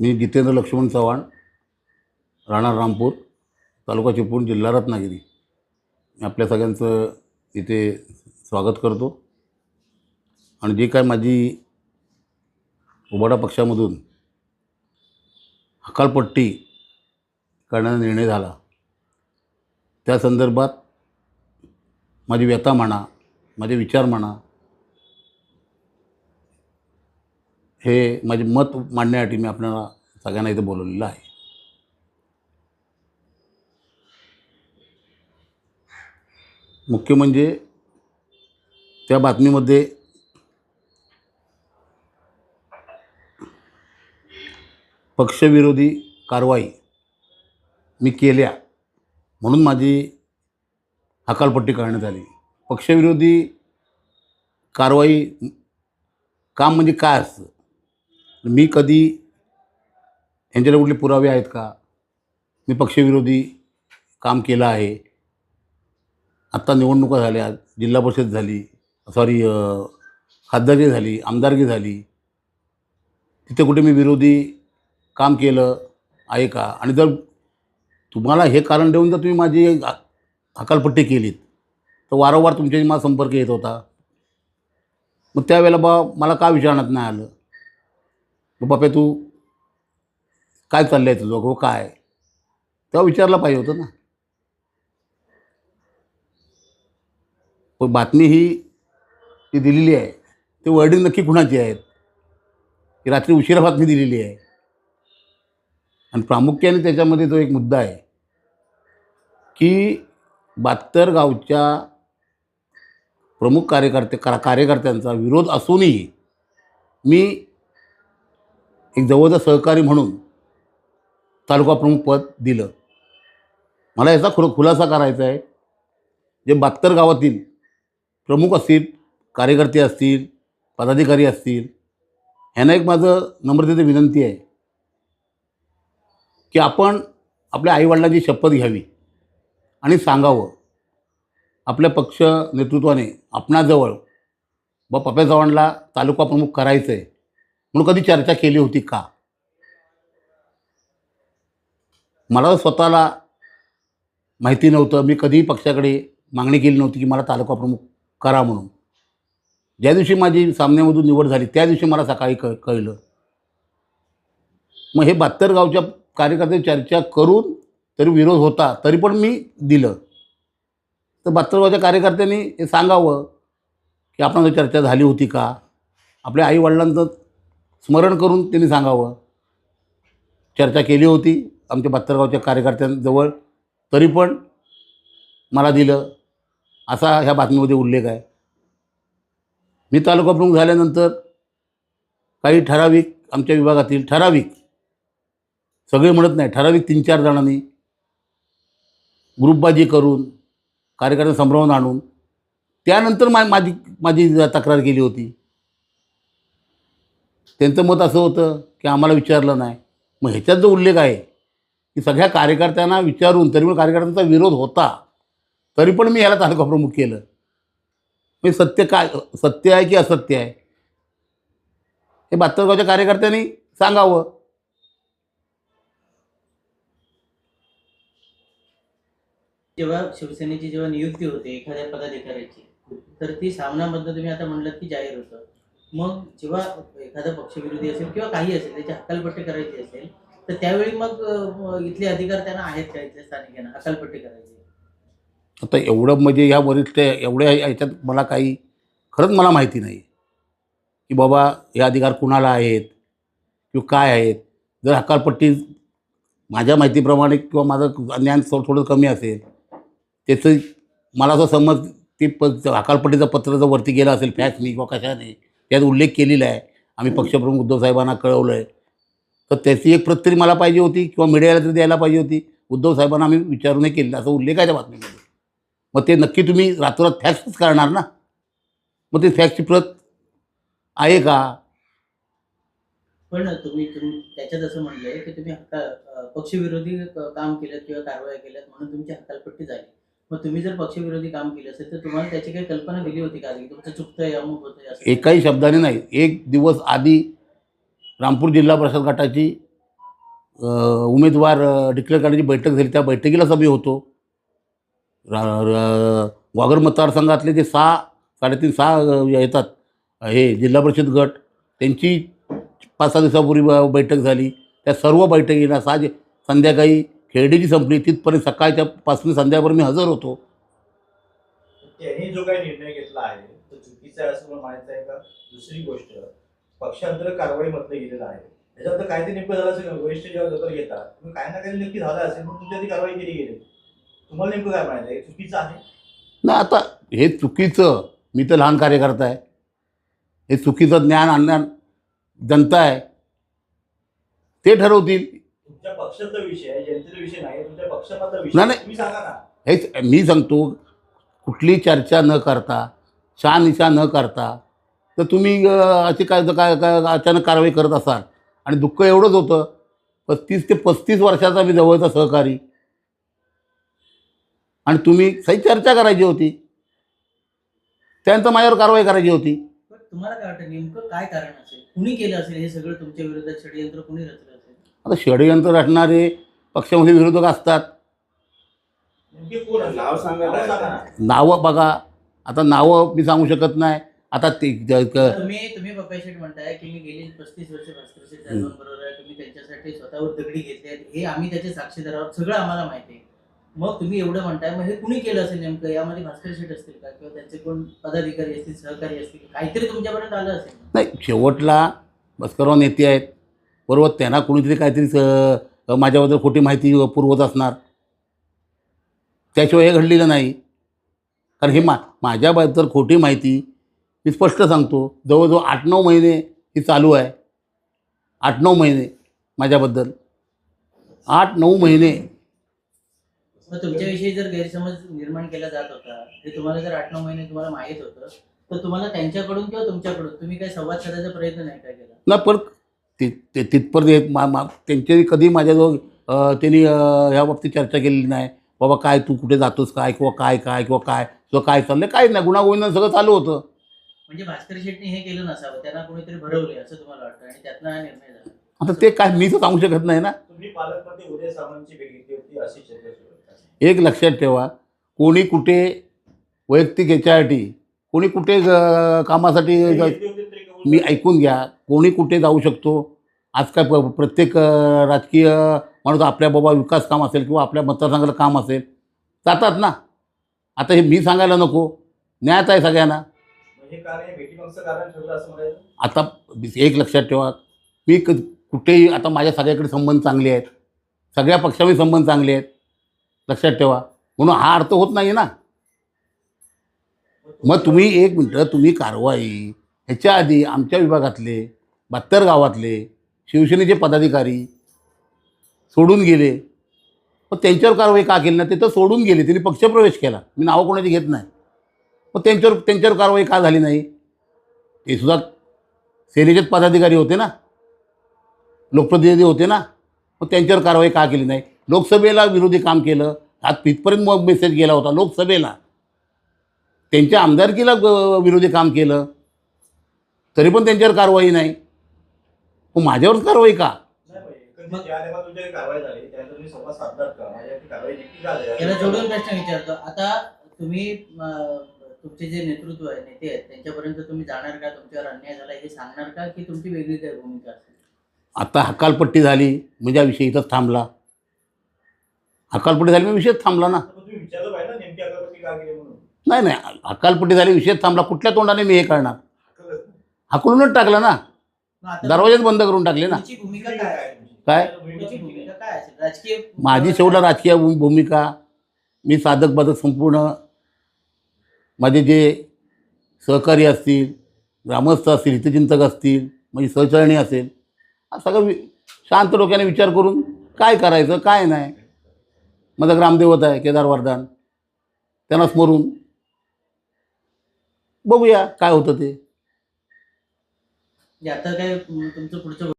मी जितेंद्र लक्ष्मण चव्हाण राहणार रामपूर तालुका चिपळूण जिल्हा रत्नागिरी. मी आपल्या सगळ्यांचं इथे स्वागत करतो. आणि जी काय माझी उबाडा पक्षामधून हकालपट्टी करण्याचा निर्णय झाला त्या संदर्भात माझी व्यथा म्हणा माझे विचार म्हणा हे माझे मत मांडण्यासाठी मी आपल्याला सगळ्यांना इथे बोलवलेलं आहे. मुख्य म्हणजे त्या बातमीमध्ये पक्षविरोधी कारवाई मी केल्या म्हणून माझी हकालपट्टी करण्यात आली. पक्षविरोधी कारवाई काम म्हणजे काय असतं? मी कधी यांच्याकडे कुठले पुरावे आहेत का? मी पक्षविरोधी काम केलं आहे. आत्ता निवडणुका झाल्या जिल्हा परिषद झाली सॉरी खासदारकी झाली आमदारकी झाली. तिथे कुठे मी विरोधी काम केलं आहे का? आणि जर तुम्हाला हे कारण देऊन जर तुम्ही माझी हकालपट्टी केलीत तर वारंवार तुमच्याशी माझा संपर्क येत होता. मग त्यावेळेला बा मला का विचारण्यात नाही आलं? मग बापे तू काय चाललं आहे तुझं? गो काय? तेव्हा विचारला पाहिजे होतं ना. पण बातमी ही जी दिलेली आहे ती वर्डिंग नक्की कुणाची आहेत? ही रात्री उशिरा बातमी दिलेली आहे. आणि प्रामुख्याने त्याच्यामध्ये तो एक मुद्दा आहे की बहात्तर गावच्या प्रमुख कार्यकर्ते का कार्यकर्त्यांचा विरोध असूनही मी एक जवळचा सहकारी म्हणून तालुका प्रमुख पद दिलं. मला याचा खुर खुलासा करायचा आहे. जे बहात्तर गावातील प्रमुख असतील कार्यकर्ते असतील पदाधिकारी असतील ह्यांना एक माझं नम्रतेची विनंती आहे की आपण आपल्या आईवडिलांची शपथ घ्यावी आणि सांगावं. आपल्या पक्ष नेतृत्वाने आपणाजवळ व पप्या चव्हाणला तालुका प्रमुख करायचं आहे म्हणून कधी चर्चा केली होती का? मला स्वतःला माहिती नव्हतं. मी कधीही पक्षाकडे मागणी केली नव्हती की मला तालुका प्रमुख करा म्हणून. ज्या दिवशी माझी सामन्यामधून निवड झाली त्या दिवशी मला सकाळी क कळलं. मग हे बहात्तर गावच्या कार्यकर्ते चर्चा करून तरी विरोध होता तरी पण मी दिलं. तर बहात्तर गावच्या कार्यकर्त्यांनी हे सांगावं की आपण चर्चा झाली होती का? आपल्या आईवडिलांचं स्मरण करून त्यांनी सांगावं. चर्चा केली होती आमच्या बत्तरगावच्या कार्यकर्त्यांजवळ. तरी पण मला दिलं. असा ह्या बातमीमध्ये उल्लेख आहे. मी तालुका प्रमुख झाल्यानंतर काही ठराविक आमच्या विभागातील ठराविक सगळे म्हणत नाही ठराविक तीन चार जणांनी ग्रुपबाजी करून कार्यकर्ते संभ्रमण आणून त्यानंतर मा माझी माझी तक्रार केली होती. त्यांचं मत असं होतं की आम्हाला विचारलं नाही. मग ह्याच्यात जो उल्लेख आहे की सगळ्या कार्यकर्त्यांना विचारून तरी पण कार्यकर्त्यांचा विरोध होता तरी पण मी ह्याला तालुका प्रमुख केलं. म्हणजे सत्य काय सत्य आहे की असत्य आहे? हे बहात्तर कार्यकर्त्यांनी सांगावं. जेव्हा शिवसेनेची जेव्हा नियुक्ती होते एखाद्या पदाधिकाऱ्याची तर ती सामनामधनं तुम्ही आता म्हणलं की जाहीर होतं. मग जेव्हा एखादा पक्षविरोधी असेल किंवा काही असेल त्याची हकालपट्टी करायची असेल तर त्यावेळी मग इथले अधिकार त्यांना आहेत का इथल्या स्थानिकांना हकालपट्टी करायची? आता एवढं म्हणजे ह्या वरिष्ठ एवढ्या याच्यात मला काही खरंच मला माहिती नाही. की बाबा हे अधिकार कुणाला आहेत? किंवा काय आहेत? जर हकालपट्टी माझ्या माहितीप्रमाणे किंवा माझं ज्ञान थो थोडं कमी असेल त्याचं मला असं समज ती प हकालपट्टीचं पत्र जर वरती गेलं असेल फॅक्सनी किंवा कशाने त्यात उल्लेख केलेला आहे. आम्ही पक्षप्रमुख उद्धव साहेबांना कळवलं आहे तर त्याची एक प्रत तरी मला पाहिजे होती किंवा मीडियाला तरी द्यायला पाहिजे होती. उद्धव साहेबांना आम्ही विचारूनही केलेलं असं उल्लेख आहे त्या बातमीमध्ये. मग ते नक्की तुम्ही रातोरात फॅक्सच करणार ना? मग ते फॅक्सची प्रत आहे का? पण तुम्ही त्याच्यात असं म्हणलंय की तुम्ही हक्का पक्षविरोधी काम केलं किंवा कारवाया केल्यात म्हणून तुमची हकालपट्टी झाली. मग तुम्ही जर पक्षविरोधी काम केलं असेल तर तुम्हाला त्याची काही कल्पना दिली होती का आधी? तुमचं चुकतंय अमुक होतंय असं? एकाही शब्दाने नाही. एक दिवस आधी रामपूर जिल्हा परिषद गटाची उमेदवार डिक्लेअर करण्याची बैठक झाली. त्या बैठकीला सभे होतो. रा वाघर मतदारसंघातले जे सहा साडेतीन सहा येतात हे जिल्हा परिषद गट त्यांची पाच सहा दिवसापूर्वी बैठक झाली. त्या सर्व बैठकीला सहा संध्याकाळी खेळडीची संपली तिथपर्यंत सकाळच्या पासून संध्याकाळपर्यंत मी हजर होतो. त्यांनी जो काही निर्णय घेतला आहे तो चुकीचा आहे असं मला माहीत आहे का? दुसरी गोष्ट पक्षांतर कारवाई म्हटलं गेलेलं आहे. त्याच्याबद्दल काय ते नेमकं झालं असेल? वरिष्ठ जेव्हा दखल घेतात तुम्ही काही ना काही नक्की झालं असेल म्हणून तुमच्या ती कारवाई केली गेली. तुम्हाला नेमकं काय माहिती आहे? चुकीचं आहे? ना आता हे चुकीचं मी तर लहान कार्यकर्ता आहे. हे चुकीचं ज्ञान आणणार जनता आहे. ते ठरवतील. तुमच्या पक्षाचा विषय आहे जनतेचा विषय नाही तुमच्या पक्षाचा विषय नाही, आहे. नाही. तुम्ही सांगा ना. हेच मी सांगतो कुठली चर्चा न करता शहानिशा न करता तर तुम्ही अं, अशी काय काय काय अचानक कारवाई करत असाल आणि दुःख एवढंच होतं पस्तीस ते पस्तीस वर्षाचा मी जवळचा सहकारी. आणि तुम्ही सही चर्चा करायची होती. त्यानंतर माझ्यावर कारवाई करायची होती. पण तुम्हाला काय वाटतं नेमकं काय कारण असेल? कुणी केलं असेल हे सगळं तुमच्या विरोधात षडयंत्र कुणी रचलं? आता षडयंत्र रचणारे पक्षामध्ये विरोधक असतात. नेमके कोण आहे? नाव सांगा नाव सांगा. ना. नावं बघा. आता नावं मी सांगू शकत नाही. आता ते ज- क- तुम्ही तुम्ही पप्पा शेठ म्हणताय की मी गेली पस्तीस वर्ष भास्कर शेठ आहे. तुम्ही त्यांच्यासाठी स्वतःवर दगडी घेतले आहेत. हे आम्ही त्याचे साक्षीदार आहोत सगळं आम्हाला माहिती आहे. मग तुम्ही एवढं म्हणताय मग हे कुणी केलं असेल नेमकं? यामध्ये भास्कर शेठ असतील का? किंवा त्यांचे कोण पदाधिकारी असतील सहकारी असतील? काहीतरी तुमच्यापर्यंत आलं असेल. नाही शेवटला बस्करराव नेते आहेत. बरोबर त्यांना कोणीतरी काहीतरी माझ्याबद्दल खोटी माहिती पुरवत असणार. त्याशिवाय हे घडलेलं नाही. कारण हे मा माझ्याबद्दल खोटी माहिती मी स्पष्ट सांगतो. जवळजवळ आठ नऊ महिने ही चालू आहे. आठ नऊ महिने माझ्याबद्दल. आठ नऊ महिने. मग तुमच्याविषयी जर गैरसमज निर्माण केला जात होता हे तुम्हाला जर आठ नऊ महिने तुम्हाला माहीत होतं तर तुम्हाला त्यांच्याकडून किंवा तुमच्याकडून तुम्ही काही संवाद साधायचा प्रयत्न नाही काय केला? ना पण ते ते तिथपर्यंत येत मा मा त्यांच्यानी कधी माझ्याजवळ त्यांनी ह्या बाबतीत चर्चा केलेली नाही. बाबा काय तू कुठे जातोस काय? किंवा काय काय किंवा काय? किंवा काय चाललंय? काहीच नाही. गुणागोविंदानं सगळं चालू होतं. म्हणजे भास्कर शेट्टी हे केलं नसावं. त्यांना कोणीतरी भरवले असं तुम्हाला वाटतं? आणि त्यातनं हा निर्णय झाला. आता ते काय मी तर सांगू शकत नाही ना. तुम्ही पालकमंत्री उदय सामंतची भेट घेतली होती अशी चर्चा सुरू आहे. एक लक्षात ठेवा. कोणी कुठे वैयक्तिक याच्यासाठी कोणी कुठे कामासाठी भेट घेतली होती नाही. ऐकून घ्या. कोणी कुठे जाऊ शकतो? आज काय प- प्रत्येक राजकीय माणूस आपल्या बाबा विकास काम असेल किंवा आपल्या मतदारसंघाला काम असेल जातात ना. आता हे मी सांगायला नको. न्यायात आहे सगळ्यांना. आता एक लक्षात ठेवा. मी क कुठेही आता माझ्या सगळ्याकडे संबंध चांगले आहेत. सगळ्या पक्षामध्ये संबंध चांगले आहेत. लक्षात ठेवा. म्हणून हा अर्थ होत नाही ना. मग तुम्ही एक मिनटं तुम्ही कारवाई. ह्याच्या आधी आमच्या विभागातले बहात्तर गावातले शिवसेनेचे पदाधिकारी सोडून गेले. मग त्यांच्यावर कारवाई का केली नाही? ते तर सोडून गेले. त्यांनी पक्षप्रवेश केला. मी नावं कोणाची घेत नाही. मग त्यांच्यावर त्यांच्यावर कारवाई का झाली नाही? ते सुद्धा सेनेचेच पदाधिकारी होते ना? लोकप्रतिनिधी होते ना? मग त्यांच्यावर कारवाई का केली नाही? लोकसभेला विरोधी काम केलं. आज तिथपर्यंत मग मेसेज गेला होता लोकसभेला. त्यांच्या आमदारकीला ग- विरोधी काम केलं. तरी पण त्यांच्यावर कारवाई नाही. मग माझ्यावरच कारवाई का? जोडून प्रश्न विचारतो. आता तुम्ही तुमचे जे नेतृत्व आहे नेते आहेत त्यांच्यापर्यंत तुम्ही जाणार का? तुमच्यावर अन्याय झाला हे सांगणार का? की तुमची वेगळी काय भूमिका असेल? आता हकालपट्टी झाली म्हणजे हा विषय इथंच थांबला. हकालपट्टी झाली म्हणजे विषयच थांबला ना. नाही नाही हकालपट्टी झाली विषयच थांबला. कुठल्या तोंडाने मी हे करणार. हाकलूनच टाकलं ना. दरवाजेच बंद करून टाकले ना. तुमची भूमिका काय आहे? काय? तुमची भूमिका काय असेल राजकीय माझी शेवटला राजकीय भू- भूमिका. मी साधक बाधक संपूर्ण माझे जे सहकारी असतील ग्रामस्थ असतील हितचिंतक असतील माझी सहचरणी असेल हा सगळं वि शांत डोक्याने विचार करून काय करायचं काय नाही. माझा ग्रामदेवत आहे केदार वरदान. त्यांना स्मरून बघूया काय होतं ते. म्हणजे आता काय तुमचं पुढचं